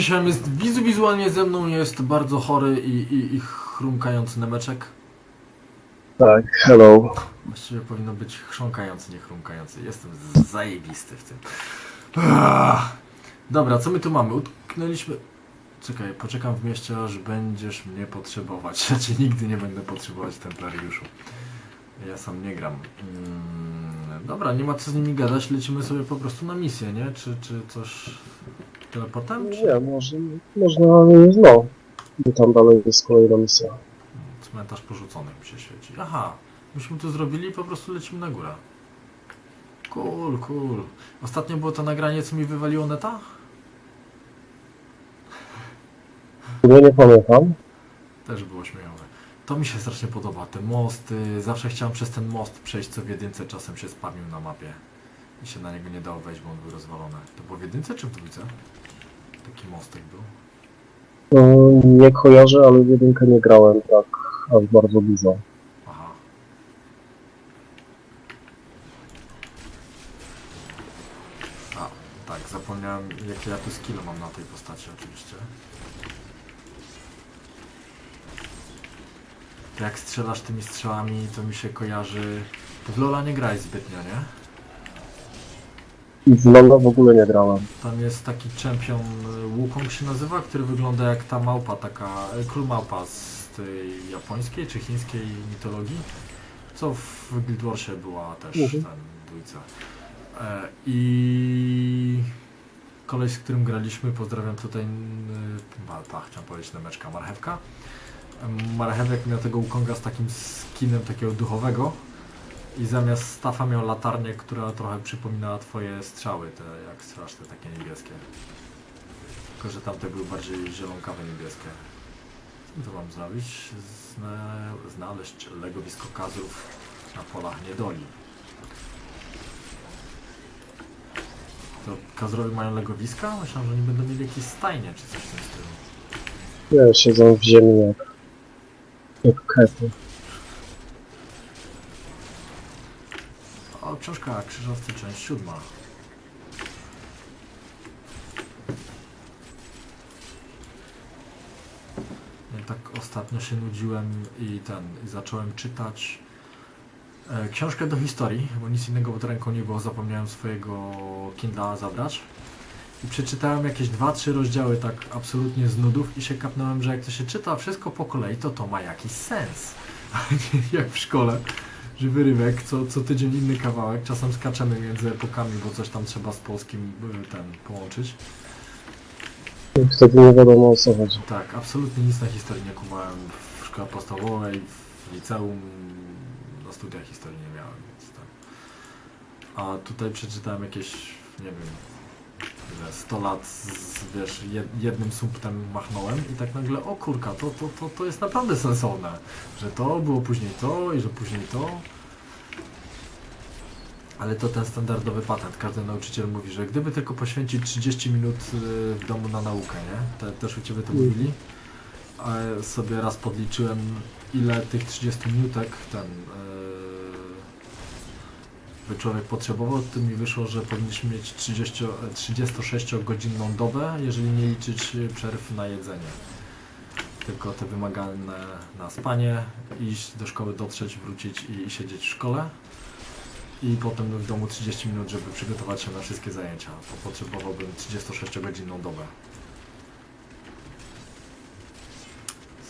dzisiaj jest wizu wizualnie ze mną jest bardzo chory i, i, i chrumkający nemeczek. Tak, hello. Właściwie powinno być chrząkający, nie chrumkający. Jestem zajebisty w tym. Ah. Dobra, co my tu mamy? Utknęliśmy... Czekaj, poczekam w mieście, aż będziesz mnie potrzebować. Znaczy nigdy nie będę potrzebować templariuszu. Ja sam nie gram. Mm, dobra, nie ma co z nimi gadać, lecimy sobie po prostu na misję, nie? Czy, czy coś teleportem? Czy... Nie, może, można, no, bo tam dalej jest kolejna misja. Cmentarz porzucony mi się świeci. Aha, myśmy to zrobili i po prostu lecimy na górę. Cool, cool. Ostatnio było to nagranie, co mi wywaliło neta? Ja nie pamiętam. Też było śmiejowe. To mi się strasznie podoba. Te mosty. Zawsze chciałem przez ten most przejść, co w jedynce czasem się spamił na mapie. I się na niego nie dało wejść, bo on był rozwalony. To było w jedynce czy w dwójce? Taki mostek był. No, nie kojarzę, ale w jedynkę nie grałem tak aż bardzo dużo. Aha. A, tak, zapomniałem jakie ja tu skille mam na tej postaci oczywiście. To jak strzelasz tymi strzałami, to mi się kojarzy... W Lola nie grałeś zbytnio, nie? I w w ogóle nie grałem. Tam jest taki czempion y, Wukong się nazywa, który wygląda jak ta małpa, taka y, król małpa z tej japońskiej czy chińskiej mitologii, co w Guild Warsie była też Mhm. ten dwójca. E, I koleś, z którym graliśmy, pozdrawiam tutaj, y, ma- ta, chciałem powiedzieć Nemeczka, Marchewka. Marchewek miał tego Wukonga z takim skinem takiego duchowego i zamiast stafa miał latarnię, która trochę przypominała twoje strzały, te jak strzelasz te takie niebieskie. Tylko, że tamte były bardziej zielonkawe niebieskie. Co tu mam zrobić? Zna znaleźć legowisko kazrów na polach niedoli. To kazrowie mają legowiska? Myślałem, że oni będą mieli jakieś stajnie czy coś w tym stylu. Nie, siedzą w ziemi jak, jak. Książka Krzyżowcy, część siódma. Ja tak ostatnio się nudziłem i ten, i zacząłem czytać e, książkę do historii, bo nic innego pod ręką nie było, zapomniałem swojego Kindla zabrać. I przeczytałem jakieś dwa, trzy rozdziały tak absolutnie z nudów i się kapnąłem, że jak to się czyta wszystko po kolei, to to ma jakiś sens. Jak w szkole że wyrywek, co, co tydzień inny kawałek, czasem skaczemy między epokami, bo coś tam trzeba z polskim y, ten połączyć. I wtedy nie wiadomo o co chodzi. Tak, absolutnie nic na historii nie kumałem w szkole podstawowej, w liceum, na studiach historii nie miałem, więc tak. A tutaj przeczytałem jakieś, nie wiem, ile, 100 lat z, wiesz, jed- jednym sumptem machnąłem i tak nagle, o kurka, to, to, to, to jest naprawdę sensowne, że to było później to i że później to. Ale to ten standardowy patent. Każdy nauczyciel mówi, że gdyby tylko poświęcić 30 minut y, w domu na naukę, nie? Te, też u Ciebie to Mhm. mówili. A sobie raz podliczyłem, ile tych 30 minutek ten by człowiek potrzebował, to mi wyszło, że powinniśmy mieć 30, 36-godzinną dobę, jeżeli nie liczyć y, przerw na jedzenie. Tylko te wymagane na spanie, iść do szkoły, dotrzeć, wrócić i, i siedzieć w szkole. I potem w domu 30 minut, żeby przygotować się na wszystkie zajęcia. To potrzebowałbym 36-godzinną dobę.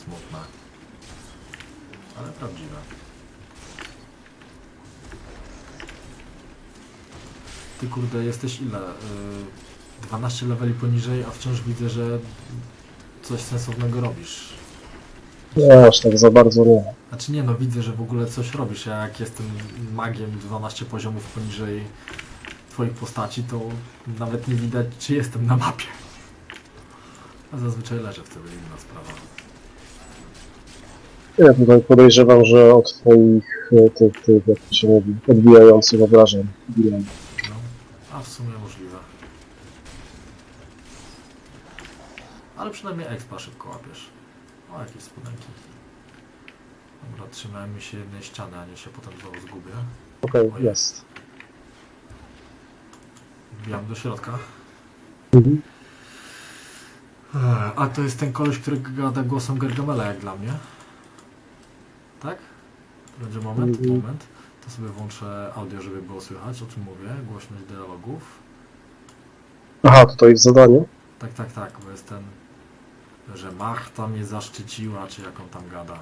Smutne. Ale prawdziwe. Ty kurde, jesteś ile? Y, 12 leveli poniżej, a wciąż widzę, że coś sensownego robisz. Nie, aż tak za bardzo nie. Znaczy nie no, widzę, że w ogóle coś robisz. Ja jak jestem magiem 12 poziomów poniżej twoich postaci, to nawet nie widać, czy jestem na mapie. A zazwyczaj leżę wtedy inna sprawa. Ja tutaj podejrzewam, że od twoich e, tych, tych jak to się mówi, odbijających obrażeń. Odbijam. A w sumie możliwe. Ale przynajmniej expa szybko łapiesz. O, jakieś spodenki. Dobra, trzymajmy się jednej ściany, a nie się potem znowu zgubię. Okej, jest. Wbijam do środka. Mhm. A to jest ten koleś, który gada głosem Gargamela jak dla mnie. Tak? Będzie moment, Mhm. moment. To sobie włączę audio, żeby było słychać, o czym mówię. Głośność dialogów. Aha, tutaj jest zadanie. Tak, tak, tak, bo jest ten, że Machta mnie zaszczyciła, czy jak on tam gada.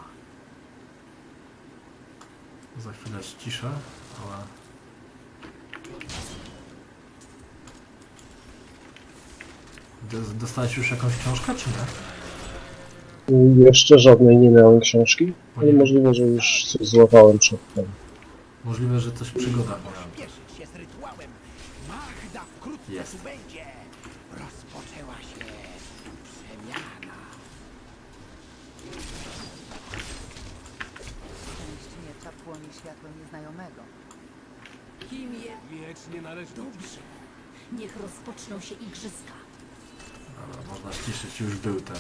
Za chwilę ściszę, ale... Dos- Dostałeś już jakąś książkę, czy nie? Jeszcze żadnej nie miałem książki, ale możliwe, że już coś złapałem przedtem. Możliwe, że coś miałem. Pośpieszyć się z rytuałem. Magda wkrótce Jest. tu będzie. Rozpoczęła się przemiana. Płonie światłem nieznajomego. Kim je... Wiecznie należy Dobrze. Niech rozpoczną się igrzyska. Dobra, można ściszyć, już był ten...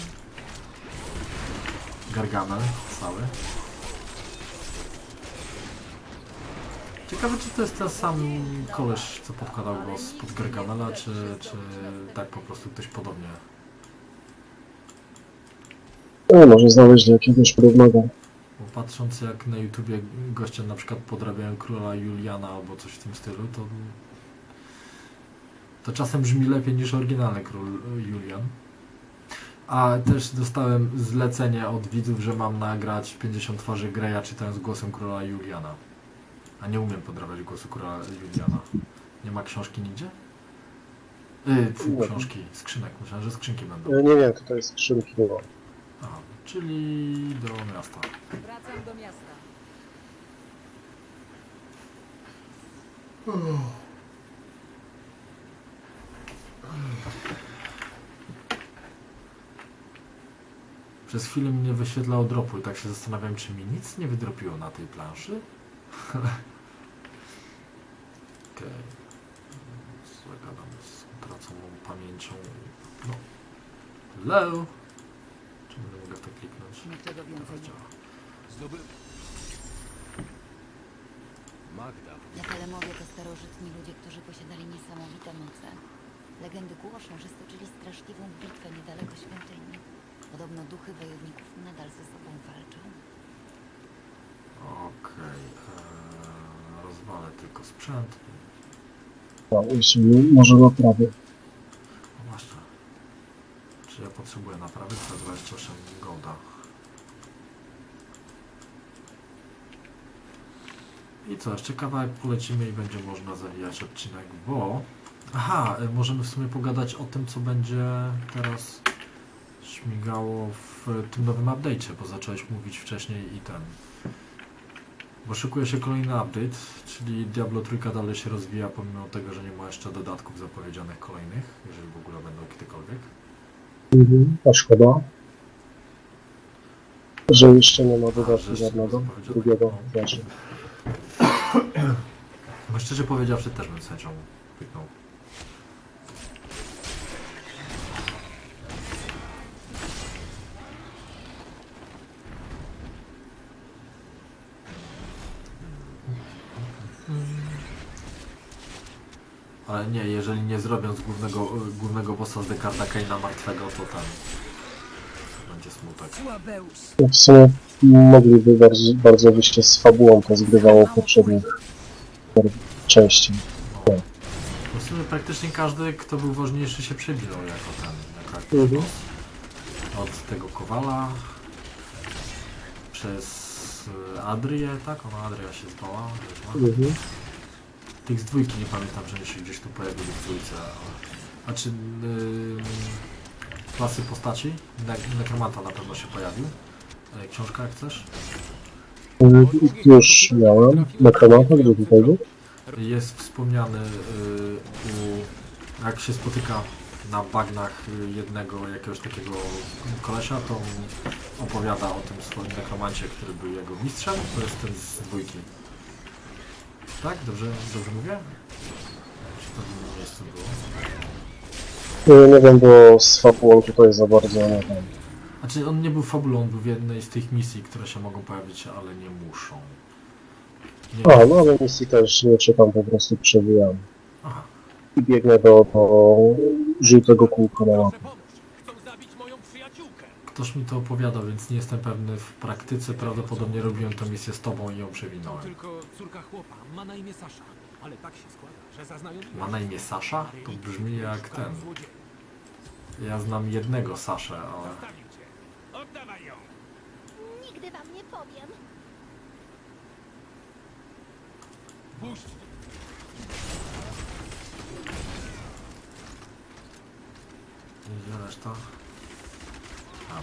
Gargamel cały. Ciekawe, czy to jest ten sam koleś, co podkładał głos pod Gargamela, czy, czy tak po prostu ktoś podobnie. No, może znaleźli jakiegoś podobnego. Bo patrząc jak na YouTubie goście na przykład podrabiają króla Juliana albo coś w tym stylu, to to czasem brzmi lepiej niż oryginalny król Julian. A też dostałem zlecenie od widzów, że mam nagrać 50 twarzy Greya czytając głosem króla Juliana. A nie umiem podrabiać głosu króla Juliana. Nie ma książki nigdzie? Yy, fu, książki, skrzynek. Myślałem, że skrzynki będą. Ja nie wiem, tutaj skrzynki nie ma. Aha, czyli do miasta. Wracam do miasta. Przez chwilę mi nie wyświetlało dropu i tak się zastanawiam, czy mi nic nie wydropiło na tej planszy. Okej. Zagadam z utraconą pamięcią. No. Hello? Czy będę mogę w to kliknąć? Niczego więcej działa. Zdobył. Magda. Nepelemowie to starożytni ludzie, którzy posiadali niesamowite moce. Legendy głoszą, że stoczyli straszliwą bitwę niedaleko świątyni. Podobno duchy wojowników nadal ze sobą walczą. Okej. eee, rozwalę tylko sprzęt. No, jeśli nie, może naprawię. No właśnie. Czy ja potrzebuję naprawy? To 28 golda. I co, jeszcze kawałek polecimy i będzie można zawijać odcinek, bo... Aha, y, możemy w sumie pogadać o tym, co będzie teraz śmigało w tym nowym update'cie, bo zacząłeś mówić wcześniej i ten... Bo szykuje się kolejny update, czyli Diablo trójka dalej się rozwija, pomimo tego, że nie ma jeszcze dodatków zapowiedzianych kolejnych, jeżeli w ogóle będą kiedykolwiek. Mhm. A szkoda, że jeszcze nie ma dodatku żadnego, drugiego No. No szczerze powiedziawszy też bym z chęcią pyknął. Ale nie, jeżeli nie zrobią z głównego, głównego bossa z Dekarda Kaina martwego, to ten będzie smutek. No w sumie mogliby bardzo, bardzo by się z fabułą to zgrywało w poprzednich części. No. W sumie praktycznie każdy, kto był ważniejszy się przebijał jako ten, jako jakiś Mhm. boss. Od tego Kowala, przez y, Adrię, tak? Ona Adria się zbała. Mhm. Tych z dwójki nie pamiętam, że się gdzieś tu pojawili w dwójce. ale- A czy yy, klasy postaci? Ne- Nekromanta na pewno się pojawił. E, Książka jak chcesz? Już miałem nekromanta, gdzie tutaj był? Jest wspomniany y, u, jak się spotyka na bagnach y, jednego jakiegoś takiego kolesia, to on opowiada o tym swoim nekromancie, który był jego mistrzem, to jest ten z dwójki. Tak? Dobrze, dobrze mówię? Czy to w innym miejscu było? Nie wiem, bo z fabułą tutaj za bardzo nie wiem. Znaczy on nie był fabulą, on był w jednej z tych misji, które się mogą pojawić, ale nie muszą. Nie A, no ale misji też nie czytam, po prostu przebijam. Aha. I biegnę do, do żółtego kółka na mapie. Proszę pomóż. Chcą zabić moją ktoś mi to opowiadał, więc nie jestem pewny. W praktyce prawdopodobnie robiłem tę misję z tobą i ją przewinąłem. tylko córka chłopa. Ma na imię Sasza. Ale tak się składa, że Ma na imię Sasza? To brzmi jak ten. Ja znam jednego Saszę, ale... Zostawił cię. Oddawaj ją! Nigdy wam nie powiem. Puść! Gdzie reszta? A,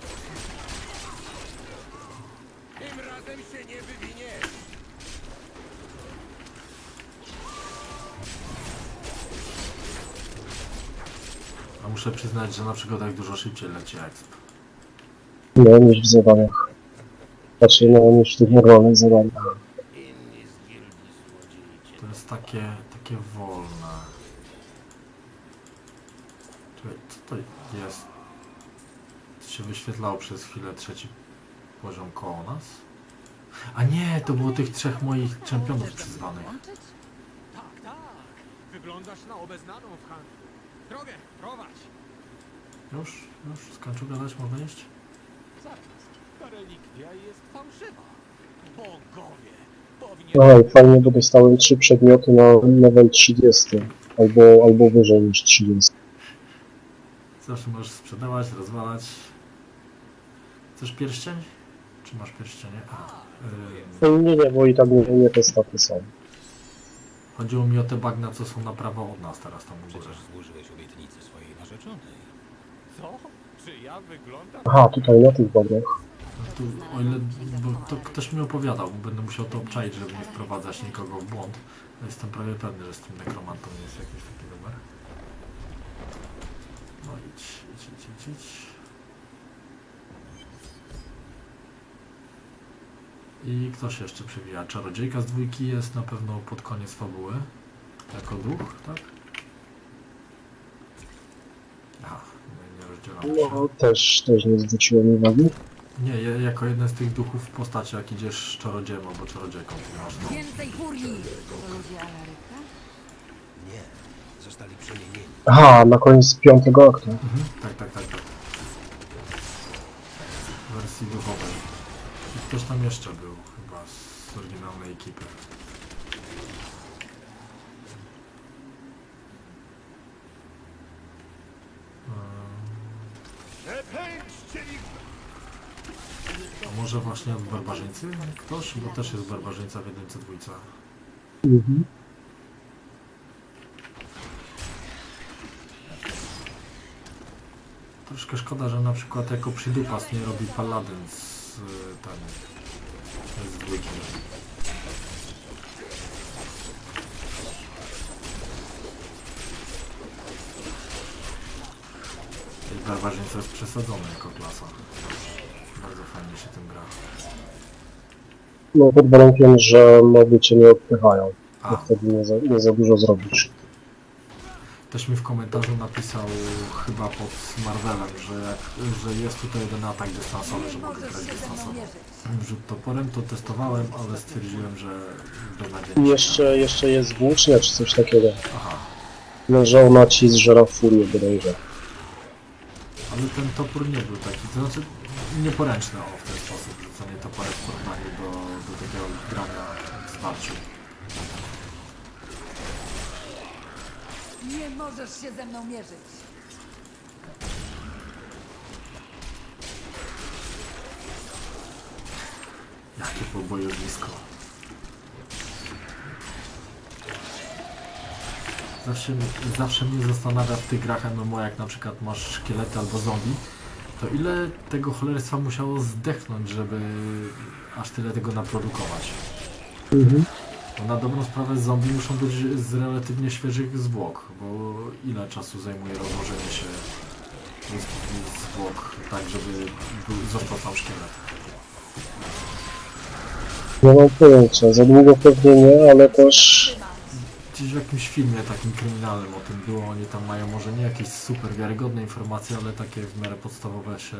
Tym razem się nie wywiniesz! a muszę przyznać, że na przygodach dużo szybciej leci exp. No, niż w zadaniach. Znaczy, no, niż w tych normalnych zadaniach. Inni z gildii złodziei cię To jest takie, takie wolne. Czekaj, co to jest? Się wyświetlało przez chwilę trzeci poziom koło nas? A nie, to było tych trzech moich czempionów przyzwanych. Tak, tak. Wyglądasz na obeznaną w handlu. Drogę, prowadź. Już? Już? Skończył gadać? Można iść? Zaraz. Ta relikwia jest fałszywa. Bogowie. Powinien... No i fajnie, bo dostałem trzy przedmioty na level 30. Albo, albo wyżej niż 30. Zawsze możesz sprzedawać, rozwalać. Chcesz pierścień? Czy masz pierścienie? A, nie, nie, bo i tak nie, nie te staty są. chodziło mi o te bagna, co są na prawo od nas teraz tam u góry. Przecież złożyłeś obietnicę swojej narzeczonej. Co? Czy ja wyglądam... Aha, tutaj na tych bagach. No tu, o ile, bo to ktoś mi opowiadał, będę musiał to obczaić, żeby nie wprowadzać nikogo w błąd. Jestem prawie pewny, że z tym nekromantą jest jakiś taki numer. No idź, idź, idź, idź, I kto się jeszcze przewija? Czarodziejka z dwójki jest na pewno pod koniec fabuły. Jako duch, tak? Aha, nie, nie rozdzielam się. No, też, też nie zwróciłem uwagi. Nie, ja, jako jeden z tych duchów w postaci, jak idziesz czarodziejem albo czarodziejką, to masz to. Więcej furii! To ludzie Alaryka? Nie, zostali przemienieni. Aha, na koniec piątego aktu. Mhm, tak, tak, tak, tak. W wersji duchowej. I ktoś tam jeszcze był, chyba z oryginalnej ekipy. A może właśnie od barbarzyńcy ktoś? Bo też jest barbarzyńca w jedynce dwójce. Mhm. Troszkę szkoda, że na przykład jako przydupas nie robi paladyn z y, ten z dwójki. Barbarzyńca jest przesadzony jako klasa. Bardzo fajnie się tym gra. No, pod warunkiem, że moby cię nie odpychają. Bo A, wtedy nie za, nie za dużo zrobisz. Ktoś mi w komentarzu napisał chyba pod Marvelem, że, jak, że jest tutaj jeden atak dystansowy, że mogę grać dystansowo. Rzut toporem to testowałem, ale stwierdziłem, że beznadziejnie. jeszcze, jeszcze jest włócznia czy coś takiego. Aha, No, że ona ci zżera furię bodajże. ale ten topór nie był taki, to znaczy nieporęczny o w ten sposób, rzucanie toporem w porównaniu do, do takiego grania w zwarciu. Nie możesz się ze mną mierzyć. Jakie pobojowisko. Zawsze, zawsze mnie zastanawia w tych grach MMO, jak na przykład masz szkielety albo zombie, to ile tego cholerstwa musiało zdechnąć, żeby aż tyle tego naprodukować. Mhm. Na dobrą sprawę zombie muszą być z relatywnie świeżych zwłok, bo ile czasu zajmuje rozłożenie się ludzkich zwłok, tak żeby był, został tam szkielet. Nie mam pojęcia. Za długo pewnie nie, ale też... Gdzieś w jakimś filmie takim kryminalnym o tym było, oni tam mają może nie jakieś super wiarygodne informacje, ale takie w miarę podstawowe się...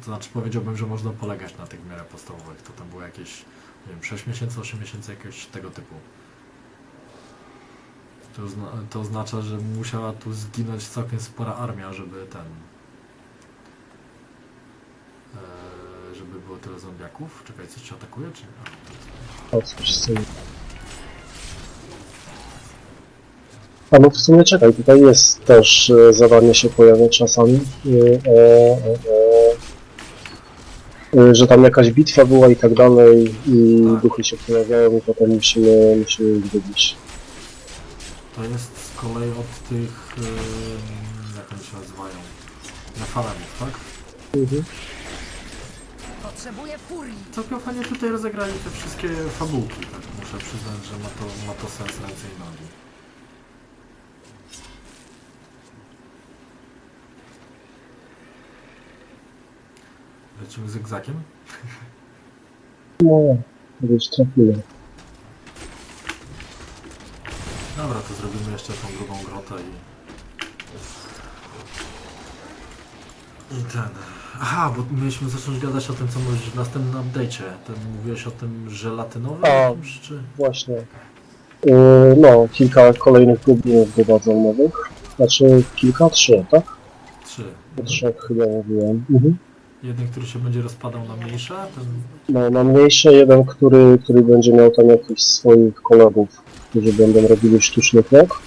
To znaczy powiedziałbym, że można polegać na tych w miarę podstawowych. To tam było jakieś, nie wiem, 6 miesięcy, 8 miesięcy, jakiegoś tego typu. To, zna, to oznacza, że musiała tu zginąć całkiem spora armia, żeby ten... e, żeby było tyle zombiaków. Czekaj, coś cię atakuje, czy... Jest... O, coś z tym. A no w sumie czekaj, tutaj jest też e, zadanie się pojawia czasami, e, e, e, że tam jakaś bitwa była i tak dalej i Tak. duchy się pojawiają i potem musimy, musimy ich wybić. To jest z kolei od tych... em, jak oni się nazywają? Nefalemów, tak? Potrzebuję furii. Całkiem fajnie tutaj rozegrali te wszystkie fabułki, tak muszę przyznać, że ma to, ma to sens ręce i nogi. Lecimy zygzakiem. No, już trafiłem. Dobra, to zrobimy jeszcze tą drugą grotę i... I ten... Aha, bo mieliśmy zacząć gadać o tym, co mówisz w następnym update'cie. Ten mówiłeś o tym żelatynowym A. jakimś, czy... Właśnie. E, no, kilka kolejnych goblinów dodadzą nowych. Znaczy kilka, trzy, tak? Trzy. O trzech chyba mówiłem. Mhm. Jeden, który się będzie rozpadał na mniejsze, ten... No, na mniejsze jeden, który, który będzie miał tam jakichś swoich kolegów, którzy będą robili sztuczny tłok.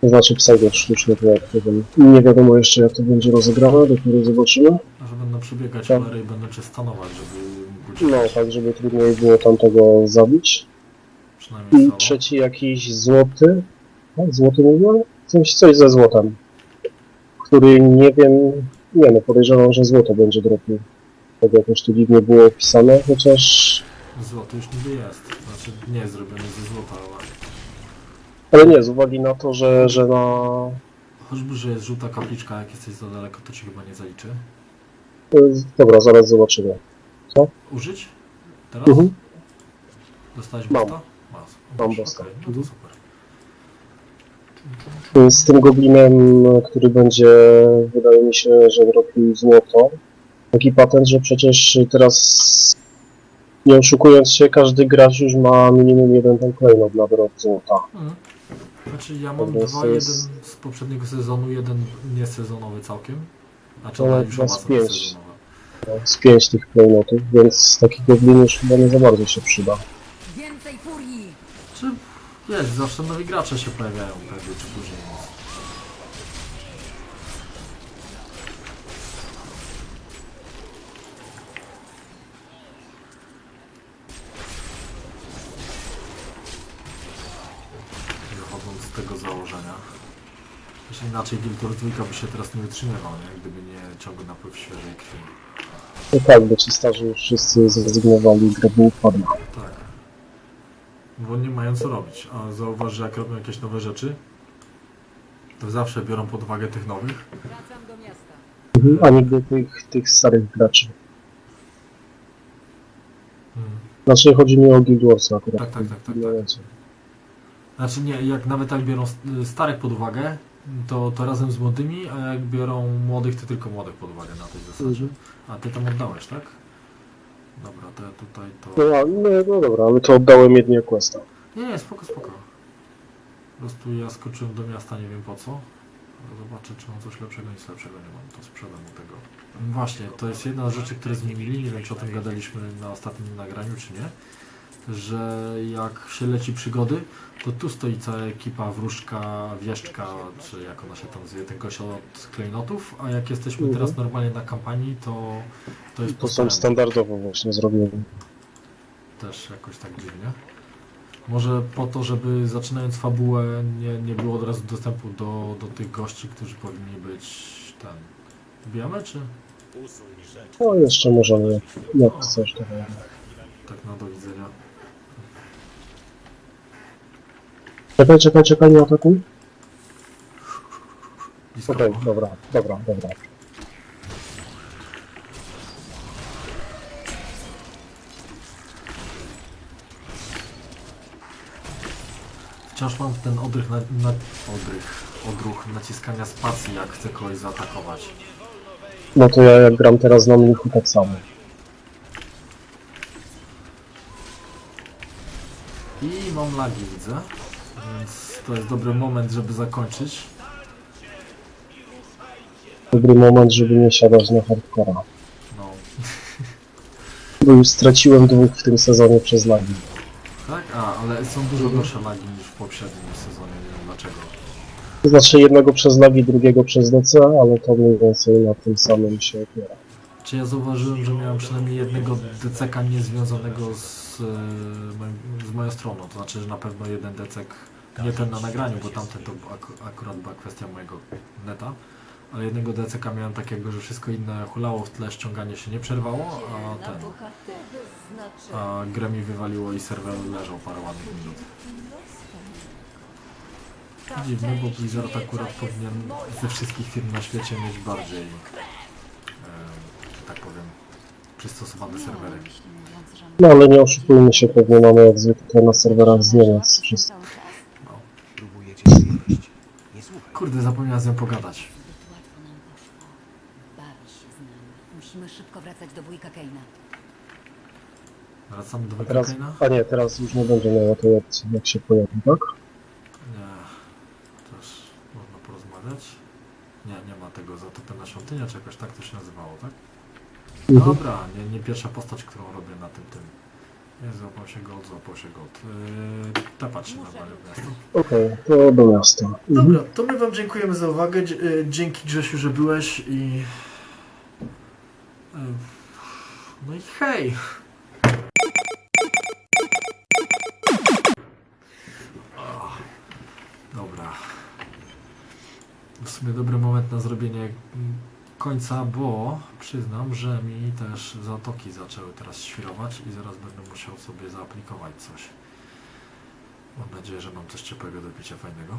To znaczy pseudo sztuczny tłok. nie wiem. Nie wiadomo jeszcze jak to będzie rozegrane, dopiero zobaczymy. że będą przebiegać Tak. i będą cię stanować, żeby No, tak żeby trudniej było tamtego zabić. Przynajmniej I solo. trzeci jakiś złoty. Tak, złoty mówiłem? Coś, coś ze złotem. Który nie wiem, nie no, podejrzewam, że złoto będzie dropił. Tak jakoś tu dziwnie było opisane, chociaż... Złoty już niby jest. Znaczy nie jest zrobiony ze złota, ale... Ale nie, z uwagi na to, że, że na... Choćby, że jest żółta kapliczka, jak jesteś za daleko, to ci chyba nie zaliczy. Dobra, zaraz zobaczymy. Użyć? Teraz? Mhm. Dostałeś Mam. bosta? Masz. Mam Masz, bosta. okej, No to Mhm. super. Z tym goblinem, który będzie, wydaje mi się, że dropił złoto. Taki patent, że przecież teraz, nie oszukując się, każdy gracz już ma minimum jeden ten klejnot na drop złota. Mhm. Znaczy ja mam dwa, to jeden jest- z poprzedniego sezonu, jeden niesezonowy całkiem. Znaczy No, już oba są pięć. sezonowe. Z pięć tych klejnotów, więc taki goblin już chyba nie za bardzo się przyda. Wiesz, zawsze nowi gracze się pojawiają prędzej czy później. Wychodząc z tego założenia. Też inaczej Wars 2 by się teraz nie utrzymywał, nie? gdyby nie ciągły napływ świeżej krwi. No tak, bo ci starzy już wszyscy zrezygnowali, gra by upadła. Tak. Co robić. A zauważ, że jak robią jakieś nowe rzeczy, to zawsze biorą pod uwagę tych nowych. Wracam do miasta. Mhm. A nigdy tych, tych starych graczy. Hmm. Znaczy chodzi mi o Guild Wars akurat. Tak, tak, tak, tak, tak. Znaczy nie, jak nawet jak biorą s- starych pod uwagę, to, to razem z młodymi, a jak biorą młodych, to tylko młodych pod uwagę na tej zasadzie. Mhm. A ty tam oddałeś, tak? Dobra, to ja tutaj to... No, a- no, no dobra, ale to oddałem jedynie questa. Nie, nie, spoko, spoko. Po prostu ja skoczyłem do miasta, nie wiem po co. Zobaczę, czy mam coś lepszego, nic lepszego nie mam, to sprzedam mu tego. Właśnie, to jest jedna z rzeczy, które zmienili, nie wiem, czy o tym gadaliśmy na ostatnim nagraniu, czy nie, że jak się leci przygody, to tu stoi cała ekipa wróżka, wieszczka, czy jak ona się tam zwie, ten gość od klejnotów, a jak jesteśmy Mhm. teraz normalnie na kampanii, to, to jest To są standardowo właśnie zrobione. Też jakoś tak dziwnie. Może po to, żeby zaczynając fabułę nie, nie było od razu dostępu do, do tych gości, którzy powinni być ten. Bijamy czy? No jeszcze możemy, jak chcesz to. Tak na do widzenia. Czekaj, czekaj, czekaj, nie atakuj. Blisko Okej, dobra, dobra, dobra. Wciąż mam ten odrych, na, na, odrych, odruch naciskania spacji, jak chcę kogoś zaatakować. No to ja jak gram teraz na mnichu tak samo. I mam lagi widzę, więc to jest dobry moment, żeby zakończyć. dobry moment, żeby nie siadać na hardcora. No, Bo już straciłem dwóch w tym sezonie przez lagi. A, ale są dużo gorsze lagi niż w poprzednim sezonie, nie wiem dlaczego. To znaczy jednego przez lagi, drugiego przez DC, ale to mniej więcej na tym samym się opiera. Czy ja zauważyłem, że miałem przynajmniej jednego DCK niezwiązanego z, e, moim, z moją stroną, to znaczy, że na pewno jeden DCK, nie ten na nagraniu, bo tamten to ak akurat była kwestia mojego neta, ale jednego DCK miałem takiego, że wszystko inne hulało w tle, ściąganie się nie przerwało, a ten, a grę mi wywaliło i serwer leżał parę ładnych minut. Dziwne, bo Blizzard akurat powinien ze wszystkich firm na świecie mieć bardziej, e, że tak powiem, przystosowane serwery. No ale nie oszukujmy się, pewnie mamy jak zwykle na serwerach z Niemiec wszystko. słuchaj. Kurde, zapomniałem z nią pogadać. Szybko wracać do wujka Keina. Wracamy do Teraz, Wekakaina? a nie, teraz już nie będzie miała tej opcji, jak się pojawi, tak? Nie. Też można porozmawiać. Nie, nie ma tego zatopiona świątynia, czy jakoś tak to się nazywało, tak? Mhm. Dobra, nie, nie pierwsza postać, którą robię na tym tym. Nie, złapał się gold, złapał się gold. Yy, tapać się normalnie w miasto. Okej, to do miasta. Mhm. Dobra, to my wam dziękujemy za uwagę. Dzie- y, Dzięki Grzesiu, że byłeś i... No i hej! Dobra. W sumie dobry moment na zrobienie końca, bo przyznam, że mi też zatoki zaczęły teraz świrować i zaraz będę musiał sobie zaaplikować coś. Mam nadzieję, że mam coś ciepłego do picia fajnego.